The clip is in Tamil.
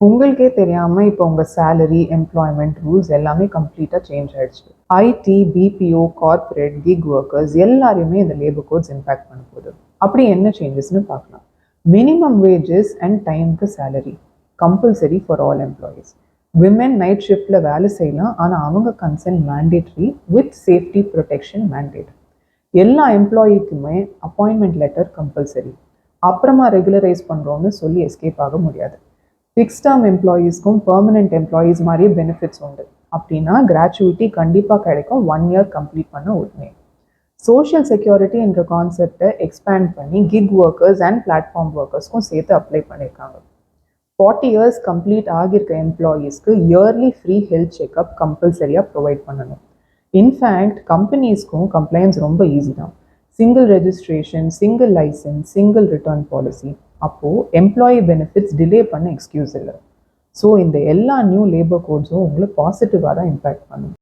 உங்களுக்கே தெரியாம இப்போ உங்க சேலரி எம்ப்ளாய்மெண்ட் ரூல்ஸ் எல்லாமே கம்ப்ளீட்டா சேஞ்ச் ஆகிடுச்சு IT BPO corporate gig workers எல்லாரையுமே இந்த லேபர் கோட்ஸ் இம்பேக்ட் பண்ண போகுது. அப்படி என்ன சேஞ்சஸ்னு பார்க்கலாம். மினிமம் வேஜஸ் அண்ட் டைம்க்கு salary compulsory for all employees women night ஷிஃப்டில் வேலை செய்யலாம் ஆனால் அவங்க concern mandatory with safety protection mandate எல்லா எம்ப்ளாயிக்குமே அப்பாயின்மெண்ட் லெட்டர் கம்பல்சரி அப்புறமா ரெகுலரைஸ் பண்ணுறோன்னு சொல்லி எஸ்கேப் ஆக முடியாது. ஃபிக்ஸ் டேர்ம் எம்ப்ளாயீஸ்க்கும் பெர்மனெண்ட் எம்ப்ளாயீஸ் மாதிரியே பெனிஃபிட்ஸ் உண்டு. அப்படின்னா கிராச்சுவிட்டி கண்டிப்பாக கிடைக்கும். ஒன் இயர் கம்ப்ளீட் பண்ண உடனே. சோஷியல் செக்யூரிட்டி என்ற கான்செப்டை எக்ஸ்பேண்ட் பண்ணி கிக் ஒர்க்கர்ஸ் அண்ட் பிளாட்ஃபார்ம் ஒர்க்கர்ஸ்க்கும் சேர்த்து அப்ளை பண்ணியிருக்காங்க ஃபார்ட்டி இயர்ஸ் கம்ப்ளீட் ஆகியிருக்க எம்ப்ளாயீஸ்க்கு இயர்லி ஃப்ரீ ஹெல்த் செக்அப் கம்பல்சரியாக ப்ரொவைட் பண்ணணும். இன்ஃபேக்ட் கம்பெனிஸ்க்கும் கம்ப்ளைண்ட்ஸ் ரொம்ப ஈஸி தான். Single registration single license single return policy அப்போது எம்ப்ளாயி பெனிஃபிட்ஸ் டிலே பண்ண எக்ஸ்கியூஸ் இல்லை. ஸோ இந்த எல்லா நியூ லேபர் கோட்ஸும் உங்களை பாசிட்டிவாக தான் இம்பேக்ட் பண்ணும்.